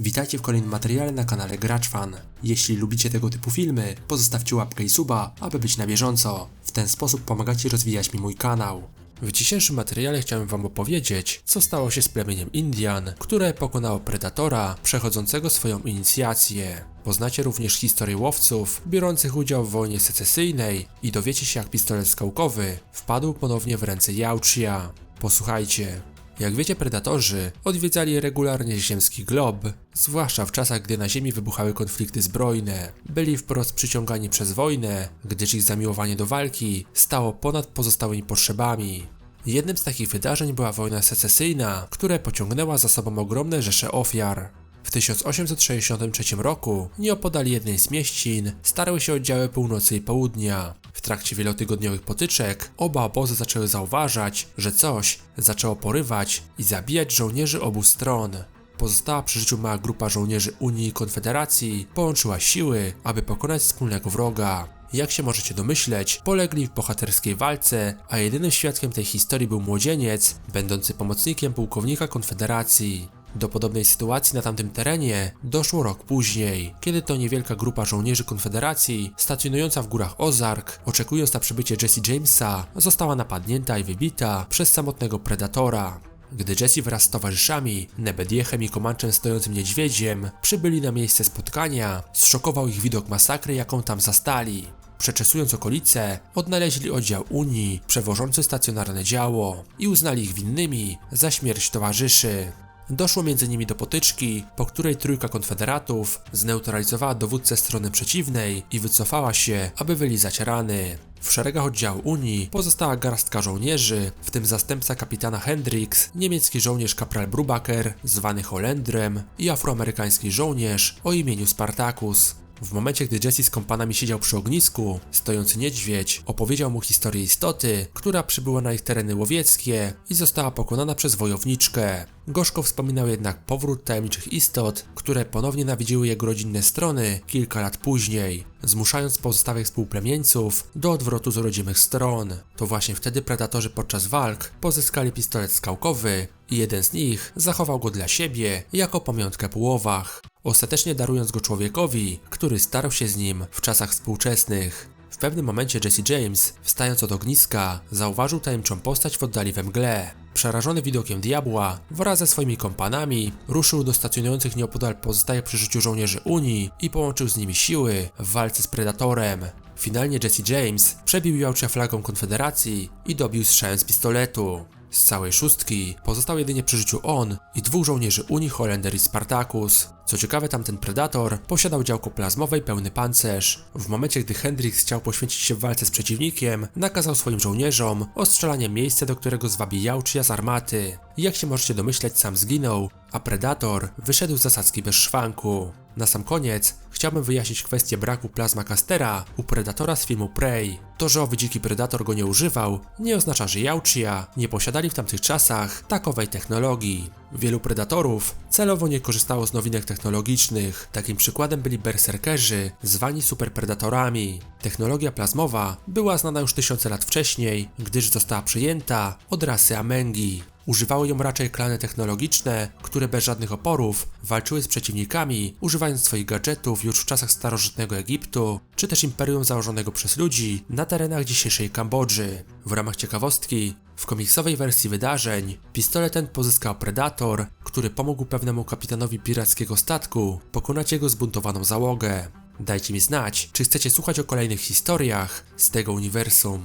Witajcie w kolejnym materiale na kanale Gracz Fan. Jeśli lubicie tego typu filmy, pozostawcie łapkę i suba, aby być na bieżąco. W ten sposób pomagacie rozwijać mi mój kanał. W dzisiejszym materiale chciałem wam opowiedzieć, co stało się z plemieniem Indian, które pokonało Predatora, przechodzącego swoją inicjację. Poznacie również historię łowców, biorących udział w wojnie secesyjnej i dowiecie się jak pistolet skałkowy wpadł ponownie w ręce Yauchia. Posłuchajcie. Jak wiecie, predatorzy odwiedzali regularnie ziemski glob, zwłaszcza w czasach, gdy na Ziemi wybuchały konflikty zbrojne. Byli wprost przyciągani przez wojnę, gdyż ich zamiłowanie do walki stało ponad pozostałymi potrzebami. Jednym z takich wydarzeń była wojna secesyjna, która pociągnęła za sobą ogromne rzesze ofiar. W 1863 roku, nieopodal jednej z mieścin, starały się oddziały północy i południa. Trakcie wielotygodniowych potyczek oba obozy zaczęły zauważać, że coś zaczęło porywać i zabijać żołnierzy obu stron. Pozostała przy życiu mała grupa żołnierzy Unii i Konfederacji połączyła siły, aby pokonać wspólnego wroga. Jak się możecie domyśleć, polegli w bohaterskiej walce, a jedynym świadkiem tej historii był młodzieniec, będący pomocnikiem pułkownika Konfederacji. Do podobnej sytuacji na tamtym terenie doszło rok później, kiedy to niewielka grupa żołnierzy Konfederacji, stacjonująca w górach Ozark, oczekując na przybycie Jesse Jamesa, została napadnięta i wybita przez samotnego predatora. Gdy Jesse wraz z towarzyszami, Nebediechem i Komanczem stojącym niedźwiedziem, przybyli na miejsce spotkania, zszokował ich widok masakry, jaką tam zastali. Przeczesując okolice, odnaleźli oddział Unii przewożący stacjonarne działo i uznali ich winnymi za śmierć towarzyszy. Doszło między nimi do potyczki, po której trójka konfederatów zneutralizowała dowódcę strony przeciwnej i wycofała się, aby wylizać rany. W szeregach oddziału Unii pozostała garstka żołnierzy, w tym zastępca kapitana Hendricks, niemiecki żołnierz kapral Brubaker, zwany Holendrem i afroamerykański żołnierz o imieniu Spartacus. W momencie, gdy Jesse z kompanami siedział przy ognisku, stojący niedźwiedź opowiedział mu historię istoty, która przybyła na ich tereny łowieckie i została pokonana przez wojowniczkę. Gorzko wspominał jednak powrót tajemniczych istot, które ponownie nawiedziły jego rodzinne strony kilka lat później, zmuszając pozostałych współplemieńców do odwrotu z rodzimych stron. To właśnie wtedy predatorzy podczas walk pozyskali pistolet skałkowy i jeden z nich zachował go dla siebie jako pamiątkę po łowach ostatecznie darując go człowiekowi, który starał się z nim w czasach współczesnych. W pewnym momencie Jesse James, wstając od ogniska, zauważył tajemniczą postać w oddali we mgle. Przerażony widokiem diabła, wraz ze swoimi kompanami, ruszył do stacjonujących nieopodal pozostałych przy życiu żołnierzy Unii i połączył z nimi siły w walce z Predatorem. Finalnie Jesse James przebił Jałczia flagą Konfederacji i dobił strzałem z pistoletu. Z całej szóstki pozostał jedynie przy życiu on i dwóch żołnierzy Unii Holender i Spartacus. Co ciekawe, tamten Predator posiadał działko plazmowe i pełny pancerz. W momencie, gdy Hendrix chciał poświęcić się w walce z przeciwnikiem, nakazał swoim żołnierzom ostrzelanie miejsca, do którego zwabi Jałczia z armaty. Jak się możecie domyśleć, sam zginął, a Predator wyszedł z zasadzki bez szwanku. Na sam koniec chciałbym wyjaśnić kwestię braku plazma Castera u Predatora z filmu Prey. To, że owy dziki Predator go nie używał, nie oznacza, że Jałczia nie posiadali w tamtych czasach takowej technologii. Wielu predatorów celowo nie korzystało z nowinek technologicznych. Takim przykładem byli berserkerzy, zwani superpredatorami. Technologia plazmowa była znana już tysiące lat wcześniej, gdyż została przyjęta od rasy Amengi. Używały ją raczej klany technologiczne, które bez żadnych oporów walczyły z przeciwnikami, używając swoich gadżetów już w czasach starożytnego Egiptu, czy też imperium założonego przez ludzi na terenach dzisiejszej Kambodży. W ramach ciekawostki, w komiksowej wersji wydarzeń, pistolet ten pozyskał Predator, który pomógł pewnemu kapitanowi pirackiego statku pokonać jego zbuntowaną załogę. Dajcie mi znać, czy chcecie słuchać o kolejnych historiach z tego uniwersum.